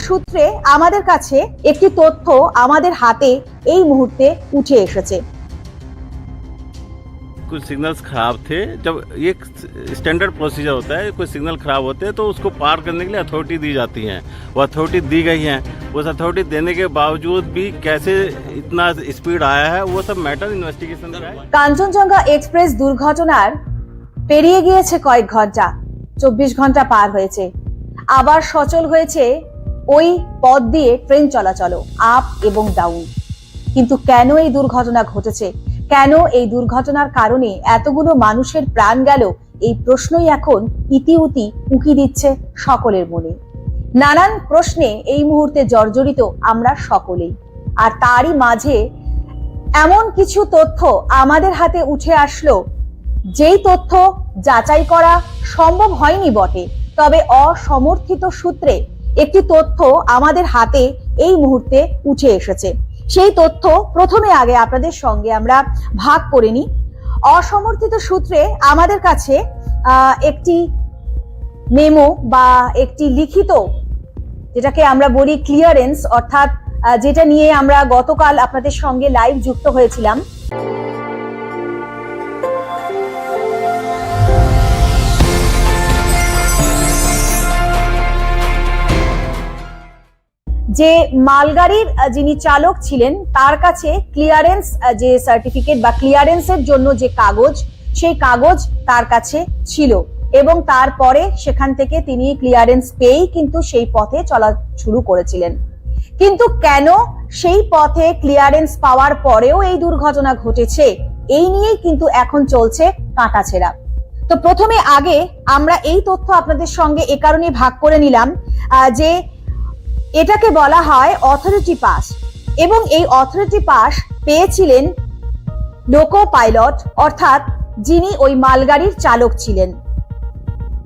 সূত্রে আমাদের কাছে একটি তথ্য আমাদের হাতে এই মুহূর্তে উঠে এসেছে कुछ सिग्नल्स खराब थे जब ये स्टैंडर्ड प्रोसीजर होता है कोई सिग्नल खराब होते हैं तो उसको पार करने के लिए अथॉरिटी दी जाती है वो अथॉरिटी दी गई है उस अथॉरिटी देने के बावजूद भी कैसे इतना स्पीड आया है वो सब मैटर इन्वेस्टिगेशन का है কাঞ্চনজঙ্ঘা এক্সপ্রেস দুর্ঘটনার পেরিয়ে গিয়েছে কয়েক ঘন্টা চব্বিশ ঘন্টা পার হয়েছে আবার সচল হয়েছে ওই পথ দিয়ে ট্রেন চলাচল আপ এবং ডাউন। কিন্তু কেন এই দুর্ঘটনা ঘটেছে? কেন এই দুর্ঘটনার কারণে এতগুলো মানুষের প্রাণ গেল? এই প্রশ্নই এখন ইতিউতি উকি দিচ্ছে সকলের মনে। নানান প্রশ্নে এই মুহূর্তে জর্জরিত আমরা সকলেই। আর তারই মাঝে এমন কিছু তথ্য আমাদের হাতে উঠে আসলো। যেই তথ্য যাচাই করা সম্ভব হয়নি বটে, তবে অসমর্থিত সূত্রে একটি তথ্য আমাদের হাতে এই মুহূর্তে উঠে এসেছে। সেই তথ্য প্রথমে আগে আপনাদের সঙ্গে আমরা ভাগ করে নিই। অসমর্থিত সূত্রে আমাদের কাছে একটি মেমো বা একটি লিখিত, যেটাকে আমরা বলি ক্লিয়ারেন্স অর্থাৎ যেটা নিয়ে আমরা গতকাল আপনাদের সঙ্গে লাইভ যুক্ত হয়েছিলাম। যে মালগাড়ির যিনি চালক ছিলেন, তার কাছে ক্লিয়ারেন্স যে সার্টিফিকেট বা ক্লিয়ারেন্সের জন্য যে কাগজ, সেই কাগজ তার কাছে ছিল। এবং তারপরে সেখান থেকে তিনি ক্লিয়ারেন্স পেয়েই কিন্তু সেই পথে চলা শুরু করেছিলেন। কিন্তু কেন সেই পথে ক্লিয়ারেন্স পাওয়ার পরেও এই দুর্ঘটনা ঘটেছে? এই নিয়েই কিন্তু এখন চলছে কাঁটাছেড়া। তো প্রথমে আগে আমরা এই তথ্য আপনাদের সঙ্গে এ কারণে ভাগ করে নিলাম যে এটাকে বলা হয় অথরিটি পাস এবং এই অথরিটি পাস পেয়েছিলেন লোকো পাইলট অর্থাৎ যিনি ওই মালগাড়ির চালক ছিলেন।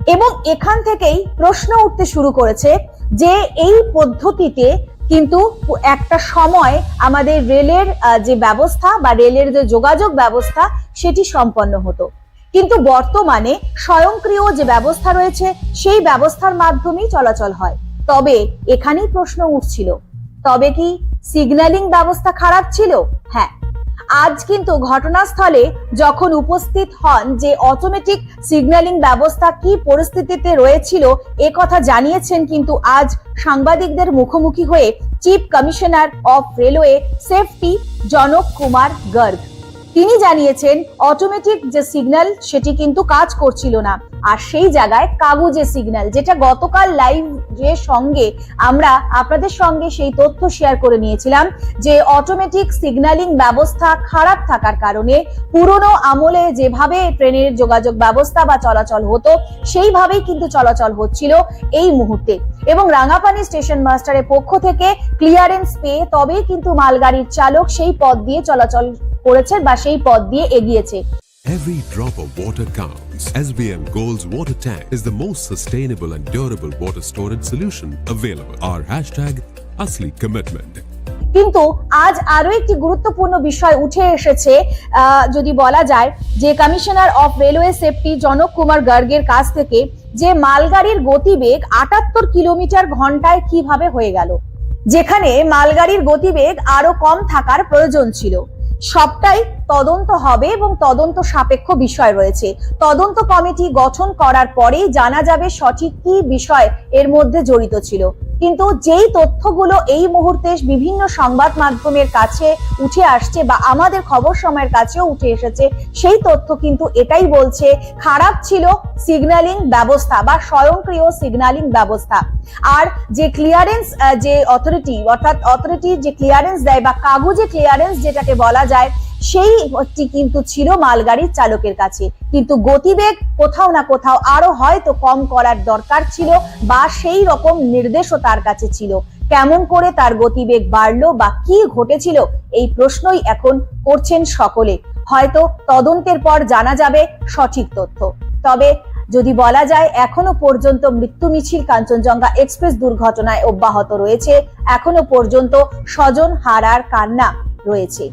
এবং এখান থেকেই প্রশ্ন উঠতে শুরু করেছে যে এই পদ্ধতিতে কিন্তু একটা সময় আমাদের রেলের যে ব্যবস্থা বা রেলের যে যোগাযোগ ব্যবস্থা, সেটি সম্পন্ন হতো। কিন্তু বর্তমানে স্বয়ংক্রিয় যে ব্যবস্থা রয়েছে, সেই ব্যবস্থার মাধ্যমেই চলাচল হয়। তবে এখানেই প্রশ্ন উঠছিল, তবে কি সিগন্যালিং ব্যবস্থা খারাপ ছিল? হ্যাঁ। আজ কিন্তু ঘটনাস্থলে যখন উপস্থিত হন যে অটোমেটিক সিগন্যালিং ব্যবস্থা কি পরিস্থিতিতে রয়েছিল, এ কথা জানিয়েছেন কিন্তু আজ সাংবাদিকদের মুখোমুখি হয়ে chief commissioner of railway safety Janak Kumar Garg. তিনি জানিয়েছেন অটোমেটিক যে সিগন্যাল সেটি কিন্তু কাজ করছিল না। আর সেই জায়গায় কাগজে সিগন্যাল যেটা গতকাল লাইভ যে সঙ্গে আমরা আপনাদের সঙ্গে সেই তথ্য শেয়ার করে নিয়েছিলাম যে অটোমেটিক সিগন্যালিং ব্যবস্থা খারাপ থাকার কারণে পুরনো আমলে যেভাবে ট্রেনের যোগাযোগ ব্যবস্থা বা চলাচল হতো, সেইভাবেই কিন্তু চলাচল হচ্ছিল এই মুহূর্তে। এবং রাঙাপানি স্টেশন মাস্টারের পক্ষ থেকে ক্লিয়ারেন্স পেয়ে তবেই কিন্তু মালগাড়ির চালক সেই পথ দিয়ে চলাচল করেছে বা সেই পথ দিয়ে এগিয়েছে। Every drop of water counts. SBM Gold's water tank is the most sustainable and durable water storage solution available. Our hashtag Asli Commitment. কিন্তু আজ আরও একটি গুরুত্বপূর্ণ বিষয় উঠে এসেছে যদি বলা যায় যে commissioner of railway safety Janak Kumar গার্গের কাছ থেকে যে মালগাড়ির গতিবেগ আটাত্তর কিলোমিটার ঘন্টায় কীভাবে হয়ে গেল যেখানে মালগাড়ির গতিবেগ আরও কম থাকার প্রয়োজন ছিল সবটাই তদন্ত হবে এবং তদন্ত সাপেক্ষ বিষয় রয়েছে। তদন্ত কমিটি গঠন করার পরেই জানা যাবে সঠিক কি বিষয় এর মধ্যে জড়িত ছিল। কিন্তু যেই তথ্যগুলো এই মুহূর্তে বিভিন্ন সংবাদ মাধ্যমের কাছে উঠে আসছে বা আমাদের খবর সময়ের কাছেও উঠে এসেছে, সেই তথ্য কিন্তু এটাই বলছে, খারাপ ছিল সিগন্যালিং ব্যবস্থা বা স্বয়ংক্রিয় সিগন্যালিং ব্যবস্থা। আর যে ক্লিয়ারেন্স যে অথরিটি অর্থাৎ অথরিটি যে ক্লিয়ারেন্স দেয় বা কাগজে ক্লিয়ারেন্স যেটাকে বলা যায় সেইটি কিন্তু ছিল মালগাড়ির চালকের কাছে। কিন্তু গতিবেগ কোথাও না কোথাও আরও হয়তো কম করার দরকার ছিল বা সেই রকম নির্দেশও তার কাছে ছিল। কেমন করে তার গতিবেগ বাড়লো বা কি ঘটেছিল এই প্রশ্নই এখন করছেন সকলে। হয়তো তদন্তের পর জানা যাবে সঠিক তথ্য। তবে যদি বলা যায়, এখনও পর্যন্ত মৃত্যু মিছিল কাঞ্চনজঙ্ঘা এক্সপ্রেস দুর্ঘটনায় অব্যাহত রয়েছে। এখনও পর্যন্ত স্বজন হারার কান্না রয়েছে।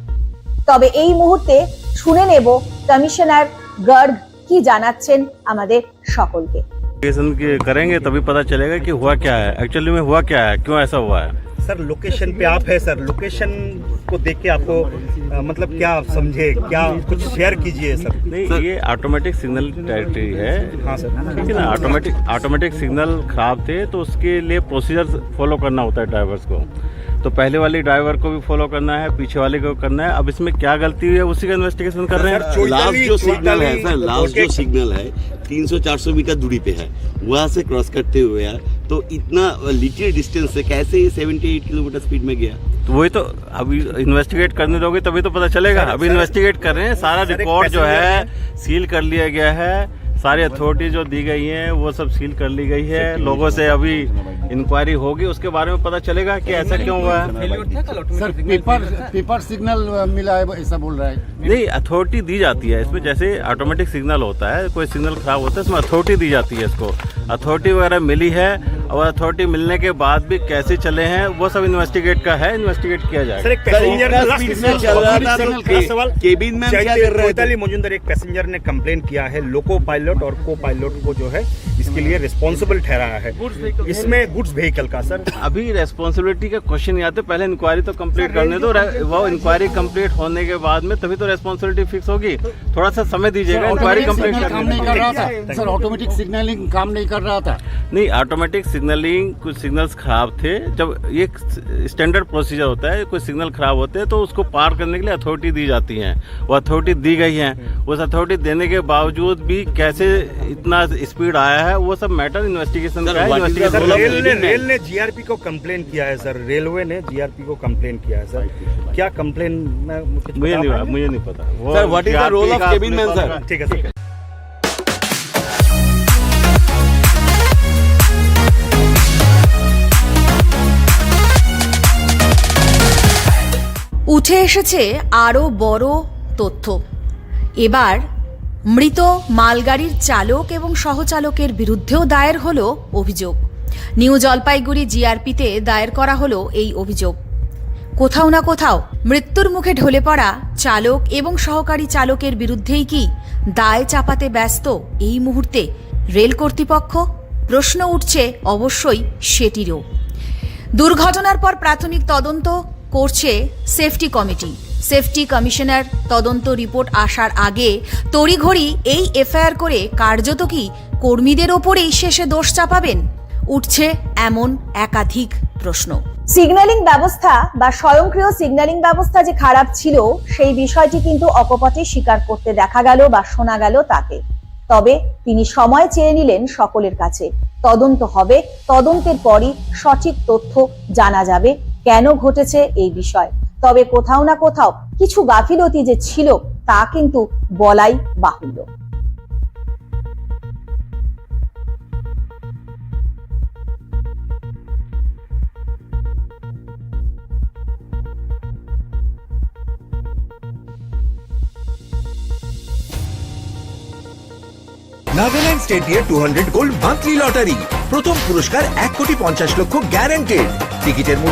তবে এই মুহূর্তে শুনে নেব কমিশনার গার্গ কি জানাচ্ছেন আমাদের সকলকে इन्वेस्टिगेशन की करेंगे तभी पता चलेगा कि हुआ क्या है एक्चुअली में हुआ क्या है क्यों ऐसा हुआ है सर लोकेशन पे आप है सर लोकेशन को देख के आपको अ, मतलब क्या आप समझे क्या कुछ शेयर कीजिए सर नहीं ये ऑटोमेटिक सिग्नल टेरिटरी है हाँ सर ठीक है ना ऑटोमेटिक ऑटोमेटिक सिग्नल खराब थे तो उसके लिए प्रोसीजर फॉलो करना होता है ड्राइवर्स को तो पहले वाले ड्राइवर को भी फॉलो करना है पीछे वाले को करना है। अब इसमें क्या गलती हुई है उसी का इन्वेस्टिगेशन कर रहे हैं? लास्ट जो सिग्नल है सर लास्ट जो सिग्नल है 300-400 मीटर दूरी पे है। वहाँ से क्रॉस करते हुए यार तो इतना लिटिल डिस्टेंस से कैसे ये 78 किलोमीटर स्पीड में गया? तो वही तो अभी इन्वेस्टिगेट करने दोगे तभी तो पता चलेगा। सर, अभी इन्वेस्टिगेट कर रहे हैं सारा सर, रिकॉर्ड जो है सील कर लिया गया है। सारी अथॉरिटी जो दी गई है वो सब सील कर ली गई है। लोगों से अभी इंक्वायरी होगी उसके बारे में पता चलेगा कि ऐसा क्यों हुआ। है सर पेपर पेपर सिग्नल मिला है ऐसा बोल रहा है। नहीं अथॉरिटी दी जाती है। इसमें जैसे ऑटोमेटिक सिग्नल होता है कोई सिग्नल खराब होता है इसमें अथॉरिटी दी जाती है इसको। अथॉरिटी वगैरह मिली है और अथॉरिटी मिलने के बाद भी कैसे चले हैं वो सब इन्वेस्टिगेट का है इन्वेस्टिगेट किया सर जाएगा एक पैसेंजर इतना लास्ट speed में चल रहा था तो लास्ट के- सवाल केबिन में क्या कर रहे थे? चैताली मजुंदर एक पैसेंजर ने कम्प्लेन किया है लोको पायलट और को पायलट को जो है इसके लिए रिस्पॉन्सिबल ठहराया है। इसमें गुड्स व्हीकल का सर अभी रेस्पॉन्सिबिलिटी का क्वेश्चन नहीं आते पहले इंक्वायरी तो कंप्लीट करने दो वो इंक्वायरी कंप्लीट होने के बाद में तभी तो रेस्पॉन्सिबिलिटी फिक्स होगी। थोड़ा सा समय दीजिएगा इंक्वायरी कंप्लीट काम नहीं कर रहा था। सर ऑटोमेटिक सिग्नलिंग काम नहीं कर रहा था। नहीं ऑटोमेटिक सिग्नलिंग कुछ सिग्नल्स खराब थे। जब ये स्टैंडर्ड प्रोसीजर होता है कोई सिग्नल खराब होते हैं तो उसको पार करने के लिए अथॉरिटी दी जाती है। वो अथॉरिटी दी गई है। उस अथॉरिटी देने के बावजूद भी कैसे इतना स्पीड आया है वो सब मैटर इन्वेस्टिगेशन Sir, का है what is the sir role of investigation rail ने cabin man? रेल ने जीआरपी को कंप्लेन किया है सर रेलवे ने जीआरपी को कंप्लेन किया है सर क्या कंप्लेन में कुछ मुझे बता नहीं पाएंगे? मुझे नहीं पता वो Sir, what is the GRP role of का cabin अपने man, पास sir? का- ठीक है ठीक है উঠে এসেছে আরও বড় তথ্য এবার মৃত মালগাড়ির চালক এবং সহচালকের বিরুদ্ধেও দায়ের হল অভিযোগ। নিউ জলপাইগুড়ি জিআরপিতে দায়ের করা হলো এই অভিযোগ। কোথাও না কোথাও মৃত্যুর মুখে ঢলে পড়া চালক এবং সহকারী চালকের বিরুদ্ধেই কি দায় চাপাতে ব্যস্ত এই মুহূর্তে রেল কর্তৃপক্ষ? প্রশ্ন উঠছে অবশ্যই সেটিরও। দুর্ঘটনার পর প্রাথমিক তদন্ত করছে সেফটি কমিটি সেফটি কমিশনার তদন্ত রিপোর্ট আসার আগে তড়িঘড়ি এই এফআইআর করে কার্যত কি কর্মীদের ওপরেই শেষে দোষ চাপাবেন? উঠছে এমন একাধিক প্রশ্ন। সিগন্যালিং ব্যবস্থা বা স্বয়ংক্রিয় সিগন্যালিং ব্যবস্থা যে খারাপ ছিল, সেই বিষয়টি কিন্তু অকপটে স্বীকার করতে দেখা গেল বা শোনা গেল তাকে। তবে তিনি সময় চেয়ে নিলেন সকলের কাছে। তদন্ত হবে, তদন্তের পরই সঠিক তথ্য জানা যাবে কেন ঘটেছে এই বিষয়? তবে কোথাও না কোথাও কিছু গাফিলতি যে ছিল, তা কিন্তু বলাই বাহুল্য। নাগাল্যান্ড স্টেট দিয়ে two hundred gold monthly lottery প্রথম পুরস্কার এক কোটি পঞ্চাশ লক্ষ গ্যারান্টেড টিকিটের মূল্য